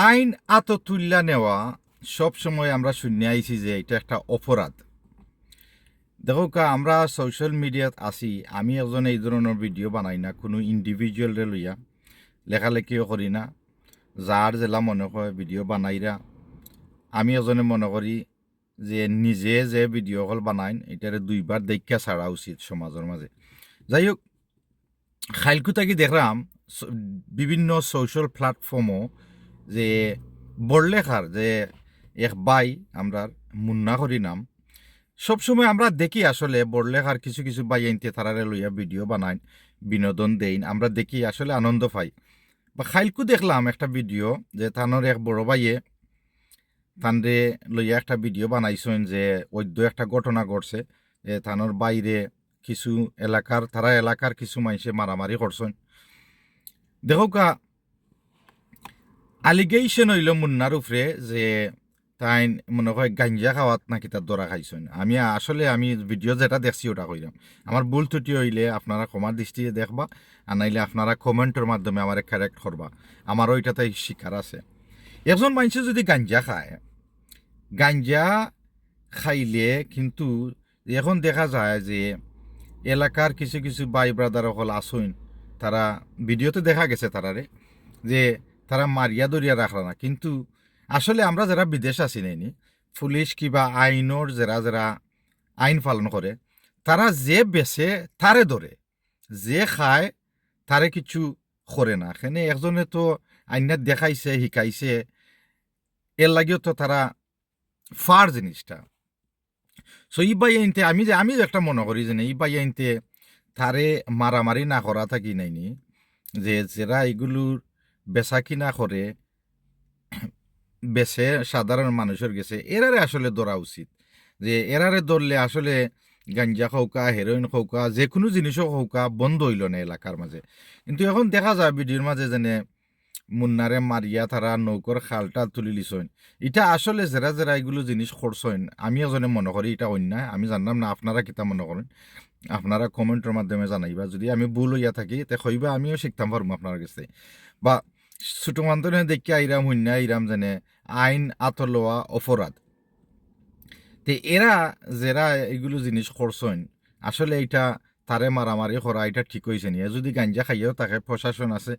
আইন আত তুল্লা নেওয়া, সব সময় আমরা শুনে আইছি যে এটা একটা অপরাধ। দেখো কা, আমরা সোশ্যাল মিডিয়াত আছি, আমি এজন এই ধরনের ভিডিও বানাই না, কোনো ইন্ডিভিজুয়ালরে লইয়া। লেখালেখিও করি না যার জেলা মনে হয় ভিডিও বানাইরা আমি এজনে মনে করি যে নিজে যে ভিডিও কল বানাইন এটারে দুইবার দেখা ছাড়া উচিত সমাজের মাঝে যাই হোক খাইলকু থাকি দেখলাম বিভিন্ন সোশ্যাল প্ল্যাটফর্মও যে বড়লেখার যে এক বাই আমরার মুন্না করি নাম, সবসময় আমরা দেখি আসলে বড়লেখার কিছু কিছু বাই আনতে তারারে লইয়া ভিডিও বানাইন বিনোদন দেইন, আমরা দেখি আসলে আনন্দ পাই। বা খাইলকু দেখলাম একটা ভিডিও যে তানোর এক বড় ভাইয়ে তানরে লইয়া একটা ভিডিও বানাইছেন যে ওইদ্য একটা ঘটনা ঘটছে যে থানোর বাইরে কিছু এলাকার, তারা এলাকার কিছু মানুষে মারামারি করছেন। দেখো কা আলিগেশন হইল মুন্নার উপরে যে তাই মনে হয় গাঞ্জা খাওয়াত নাকি তার দরা খাইছেন। আমি আসলে আমি ভিডিও যেটা দেখছি ওটা কইলাম। আমার ভুল ত্রুটি হইলে আপনারা ক্ষমার দৃষ্টিতে দেখবা, আর নাইলে আপনারা কমেন্টের মাধ্যমে আমার কারেক্ট করবা। আমার ওইটাতে শিকার আছে। একজন মানুষ যদি গাঞ্জা খায়, গাঞ্জা খাইলে কিন্তু এখন দেখা যায় যে এলাকার কিছু কিছু বাই ব্রাদার হল আসইন তারা ভিডিওতে দেখা গেছে তারারে, যে তারা মারিয়া দরিয়া রাখলা না। কিন্তু আসলে আমরা যারা বিদেশ আছি নাইনি পুলিশ কিবা আইনর যারা যারা আইন পালন করে তারা যে বেছে তারে ধরে যে খায় তারে কিছু করে না। এখানে একজনে তো আইনাত দেখাইছে শিকাইছে এর লাগেও তো তারা ফার জিনিসটা সো ই বাই আইনতে আমি যে আমি একটা মনে করি যে না, ই বাই আইনতে তারে মারামারি না করা থাকি নাইনি। যে যারা এগুলোর বেচা কিনা করে বেছে সাধারণ মানুষের গেছে। এরারে আসলে ধরা উচিত যে এরারে ধরলে আসলে গাঞ্জা খৌকা হেরোইন খৌকা যে কোনো জিনিসও খৌকা বন্ধ হইল না এলাকার মাঝে। কিন্তু এখন দেখা যায় ভিডিওর মাঝে যেনে মুন্নারে মারিয়া তারা নৌকর খালটা তুলি লিছইন। এটা আসলে যারা যারা এগুলো জিনিস করছেন আমি এজনে মনে করি এটা অন্যায়। আমি জানলাম না, আপনারা কিতা মনে করেন? আপনারা কমেন্টের মাধ্যমে জানাইবা। যদি আমি ভুল হইয়া থাকি, তে কইবা আমিও শিখতাম পারব আপনার কাছে। বা ছোট দেখি আইরাম শূন্য আইরাম যেনে আইন আতলোয়া অপরাধ তে এরা যারা এগুলো জিনিস করছেন আসলে এটা তারে মারামারি করা এটা ঠিক হয়েছে নি। যদি গাঞ্জা খাইয়েও তাকে প্রশাসন আছে।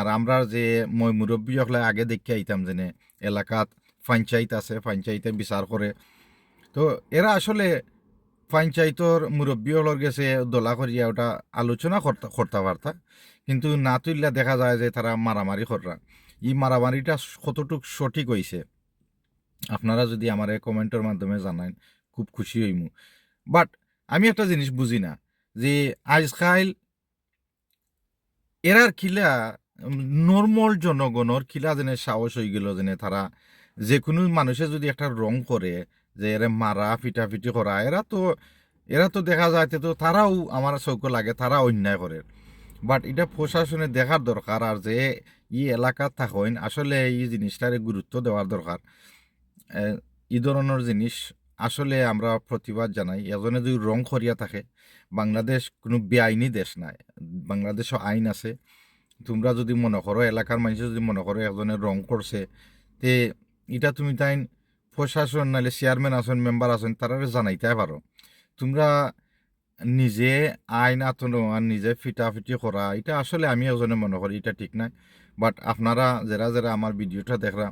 আর আমরা যে মই মুরব্বী হলে আগে দেখে আইতাম যেনে এলাকাত পঞ্চায়েত আছে, পঞ্চায়েতে বিচার করে তো এরা আসলে পঞ্চায়েতর মুরব্বী হলর গেছে দোলা করিয়া ওটা আলোচনা করতে পারতা কিন্তু না তুললে দেখা যায় যে তারা মারামারি কররা এই মারামারিটা কতটুক সঠিক হয়েছে আপনারা যদি আমার কমেন্টের মাধ্যমে জানান খুব খুশি হইমু বাট আমি একটা জিনিস বুঝি না, যে আজকাল এরার খিলা নর্মাল জনগণর খিলা যেনে সাহস হয়ে গেল, যেনে তারা যে কোনো মানুষে যদি একটা রং করে যে এরা মারা পিটাপিটি করা, এরা তো এরা তো দেখা যায় তো তারাও আমার চৌক লাগে তারা অন্যায় করে। বাট এটা প্রশাসনে দেখার দরকার আর যে ই এলাকাত থাকেন, আসলে এই জিনিসটারে গুরুত্ব দেওয়ার দরকার। এই ধরনের জিনিস আসলে আমরা প্রতিবাদ জানাই। এজনে যদি রং করিয়া থাকে, বাংলাদেশ কোনো বেআইনি দেশ নাই, বাংলাদেশও আইন আছে। তোমরা যদি মনে করো, এলাকার মানুষ যদি মনে করো একজনের রং করছে, তে এটা তুমি তাই প্রশাসন নাহলে চেয়ারম্যান আছেন মেম্বার আছেন তারা জানাইতে পারো। তোমরা নিজে আইন আর নিজে ফিটাফিটি করা, এটা আসলে আমি এজনে মনে করি, এটা ঠিক নাই বাট আপনারা যারা যারা আমার ভিডিওটা দেখরা,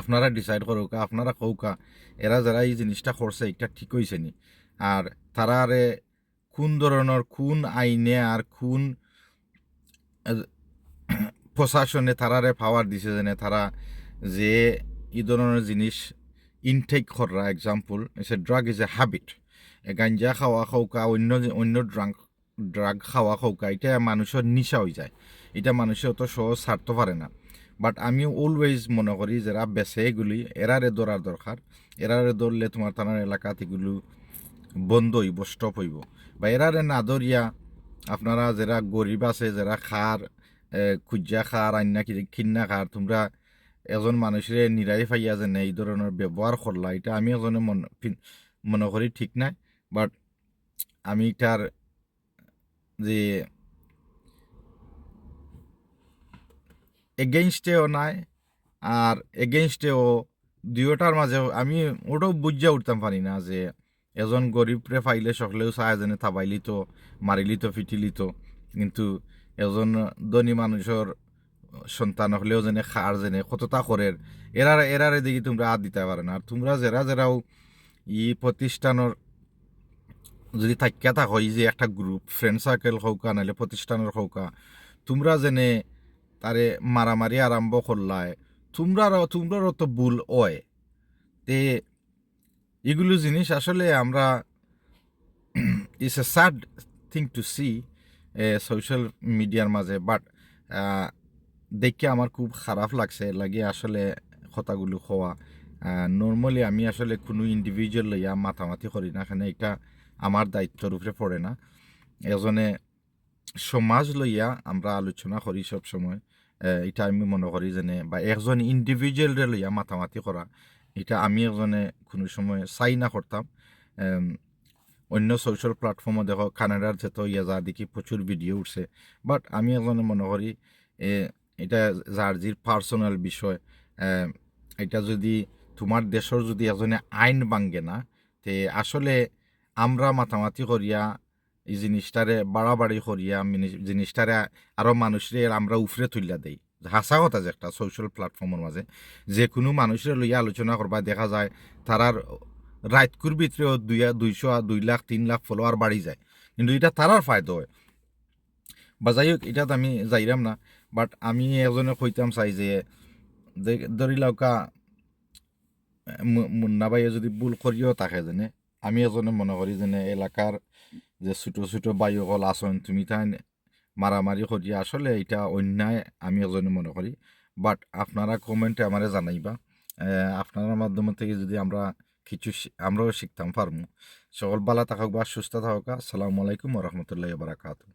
আপনারা ডিসাইড করুকা, আপনারা কৌকা, এরা যারা এই জিনিসটা করছে, এটা ঠিক হয়েছে নি। আর তারারে কোন ধরনের, কোন আইনে আর কোন প্রশাসনে তারারে পাওয়ার দিছে যেনে তারা যে এই ধরনের জিনিস ইনটেক করা এক্সাম্পল সে ড্রাগ ইজ এ হ্যাবিট গাঞ্জা খাওয়া খৌকা অন্য অন্য ড্রাগ ড্রাগ খাওয়া খৌকা এটা মানুষের নিশা হয়ে যায়। এটা মানুষের অত সহজ ছাড়তে পারে না। বাট আমি অলওয়েজ মনে করি যারা বেছে এগুলি, এরারে ধরার দরকার। এরারে ধরলে তোমার থানার এলাকাত এগুলো বন্ধ হইব স্টপ হইব। বা এরারে না ধরিয়া আপনারা যারা গরিব আছে, যারা খার খুজ্জা খার আন্না কিন্না খার, তোমরা এজন মানুষের নিরাই ফাইয়া যে এই ধরনের ব্যবহার করলা এটা আমি এজনে মন- করি ঠিক নাই। বাট আমি এটার যে এগেইনস্টেও নাই আর এগেইনস্টেও দুয়োটার মাঝে আমি ওটাও বুঝিয়া উঠতাম পারি না যে এজন গরিবরে ফাইলে সকলেও যেনে থাবাইলি তো মারিলি তো ফিটিলি তো কিন্তু এজন ধনী মানুষের সন্তান হলেও যেনে খার যেনে, কতটা করে এরার, এরারে দেখি তোমরা হাত দিতে পারে না। আর তোমরা যারা যারাও ই প্রতিষ্ঠানের যদি থাকিয়া থাকো এই যে একটা গ্রুপ ফ্রেন্ড সার্কেল হৌকা নাহলে প্রতিষ্ঠানের হৌকা তোমরা যেনে তারে মারামারি আরম্ভ করলায় তোমরারও তোমরারও তো ভুল হয়। তে এগুলো জিনিস আসলে আমরা it's a sad thing to see social মিডিয়ার মাঝে বাট দেখে আমার খুব খারাপ লাগছে, লাগে আসলে কথাগুলো হওয়া নর্মালি আমি আসলে কোনো ইন্ডিভিজুয়াল লইয়া মাথামাতি করি না, এখানে এটা আমার দায়িত্বর উপরে পড়ে না। এজনে সমাজ লইয়া আমরা আলোচনা করি সব সময় এটা আমি মনে করি যেনে বা একজন ইন্ডিভিজুয়ালরে লইয়া মাথামাতি করা, এটা আমি একজনে কোনো সময় চাই না করতাম। অন্য সোশ্যাল প্ল্যাটফর্মে দেখো কানাডার যেত ইয়া যা দেখি প্রচুর ভিডিও উঠছে বাট আমি একজনে মনে করি এটা যার জির পার্সোনাল বিষয় এটা যদি তোমার দেশের যদি এজনে আইন ভাঙ্গে না, তে আসলে আমরা মাতামাতি করিয়া এই জিনিসটারে বাড়াবাড়ি করিয়া জিনিসটারে আরও মানুষরে আমরা উফরে তুলিয়া দেই। হাসা কথা যে একটা সোশ্যাল প্ল্যাটফর্মের মাঝে যে কোনো মানুষের লইয়া আলোচনা করবা, দেখা যায় তারার রাইতকুর ভিতরেও দুই, দুইশো, দুই লাখ, তিন লাখ ফলোয়ার বাড়ি যায়। কিন্তু এটা তারার ফায়দা হয়। বা যাই হোক, এটা আমি যাইরাম না। বাট আমি এজনে কইতাম চাই যে ধরি লাউকা মুন্না ভাইয়ে যদি ভুল করিও থাকে যেনে, আমি এজনে মনে করি যেনে, এলাকার যে ছোট ছোট বায়ুকল আসন, তুমি তাই মারামারি করি, আসলে এটা অন্যায় আমি এজনে মনে করি। বাট আপনারা কমেন্টে আমারে জানাইবা। আপনার মাধ্যমে থেকে যদি আমরা কিছু আমরাও শিখতাম পারমু সকল বালা থাকুক বা সুস্থ থাকুক আসসালামু আলাইকুম রহমতুল্লাহ বারাকাতু